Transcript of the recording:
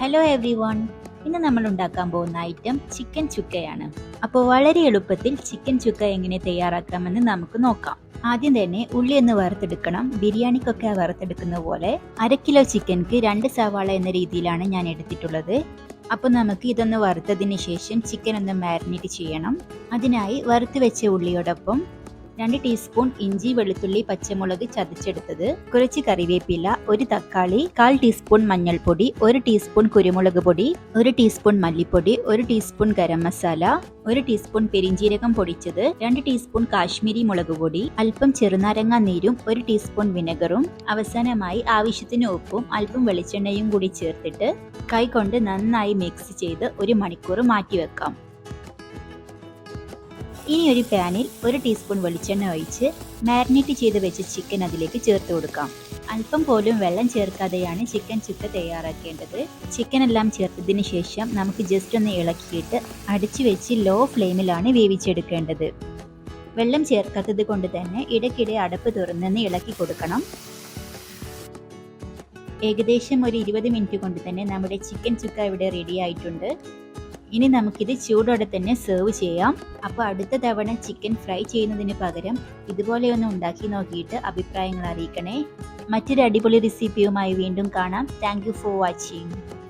Hello every one ഇന്ന് നമ്മൾ ഉണ്ടാക്കാൻ പോകുന്ന ഐറ്റം ചിക്കൻ ചുക്കയാണ്. അപ്പോൾ വളരെ എളുപ്പത്തിൽ ചിക്കൻ ചുക്ക എങ്ങനെ തയ്യാറാക്കാമെന്ന് നമുക്ക് നോക്കാം. ആദ്യം തന്നെ ഉള്ളി ഒന്ന് വറുത്തെടുക്കണം. ബിരിയാണിക്കൊക്കെ വറുത്തെടുക്കുന്ന പോലെ അര കിലോ ചിക്കൻക്ക് രണ്ട് സവാള എന്ന രീതിയിലാണ് ഞാൻ എടുത്തിട്ടുള്ളത്. അപ്പോൾ നമുക്ക് ഇതൊന്ന് വറുത്തതിന് ശേഷം ചിക്കൻ ഒന്ന് മാരിനേറ്റ് ചെയ്യണം. അതിനായി വറുത്ത് വെച്ച ഉള്ളിയോടൊപ്പം രണ്ട് ടീസ്പൂൺ ഇഞ്ചി വെളുത്തുള്ളി പച്ചമുളക് ചതച്ചെടുത്തത്. കുറച്ച് കറിവേപ്പില ഒരു തക്കാളി കാൽ ടീസ്പൂൺ മഞ്ഞൾപ്പൊടി ഒരു ടീസ്പൂൺ കുരുമുളക് പൊടി ഒരു ടീസ്പൂൺ മല്ലിപ്പൊടി ഒരു ടീസ്പൂൺ ഗരം മസാല ഒരു ടീസ്പൂൺ പെരിഞ്ജീരകം പൊടിച്ചത് രണ്ട് ടീസ്പൂൺ കാശ്മീരി മുളക് പൊടി അല്പം ചെറുനാരങ്ങ നീരും ഒരു ടീസ്പൂൺ വിനെഗറും അവസാനമായി ആവശ്യത്തിന് ഉപ്പും അല്പം വെളിച്ചെണ്ണയും കൂടി ചേർത്തിട്ട് കൈകൊണ്ട് നന്നായി മിക്സ് ചെയ്ത് ഒരു മണിക്കൂർ മാറ്റിവെക്കാം. ഇനി ഒരു പാനിൽ ഒരു ടീസ്പൂൺ വെളിച്ചെണ്ണ ഒഴിച്ച് മാരിനേറ്റ് ചെയ്ത് വെച്ച ചിക്കൻ അതിലേക്ക് ചേർത്ത് കൊടുക്കാം. അല്പം പോലും വെള്ളം ചേർക്കാതെയാണ് ചിക്കൻ ചുക്ക തയ്യാറാക്കേണ്ടത്. ചിക്കൻ എല്ലാം ചേർത്തതിന് ശേഷം നമുക്ക് ജസ്റ്റ് ഒന്ന് ഇളക്കിയിട്ട് അടിച്ചു വെച്ച് ലോ ഫ്ലെയിമിലാണ് വേവിച്ചെടുക്കേണ്ടത്. വെള്ളം ചേർക്കാത്തത് കൊണ്ട് തന്നെ ഇടയ്ക്കിടെ അടപ്പ് തുറന്നെന്ന് ഇളക്കി കൊടുക്കണം. ഏകദേശം ഒരു ഇരുപത് മിനിറ്റ് കൊണ്ട് തന്നെ നമ്മുടെ ചിക്കൻ ചുക്ക ഇവിടെ റെഡി ആയിട്ടുണ്ട്. ഇനി നമുക്കിത് ചൂടോടെ തന്നെ സെർവ് ചെയ്യാം. അപ്പോൾ അടുത്ത തവണ ചിക്കൻ ഫ്രൈ ചെയ്യുന്നതിന് പകരം ഇതുപോലെ ഒന്ന് ഉണ്ടാക്കി നോക്കിയിട്ട് അഭിപ്രായങ്ങൾ അറിയിക്കണേ. മറ്റൊരു അടിപൊളി റെസിപ്പിയുമായി വീണ്ടും കാണാം. Thank for watching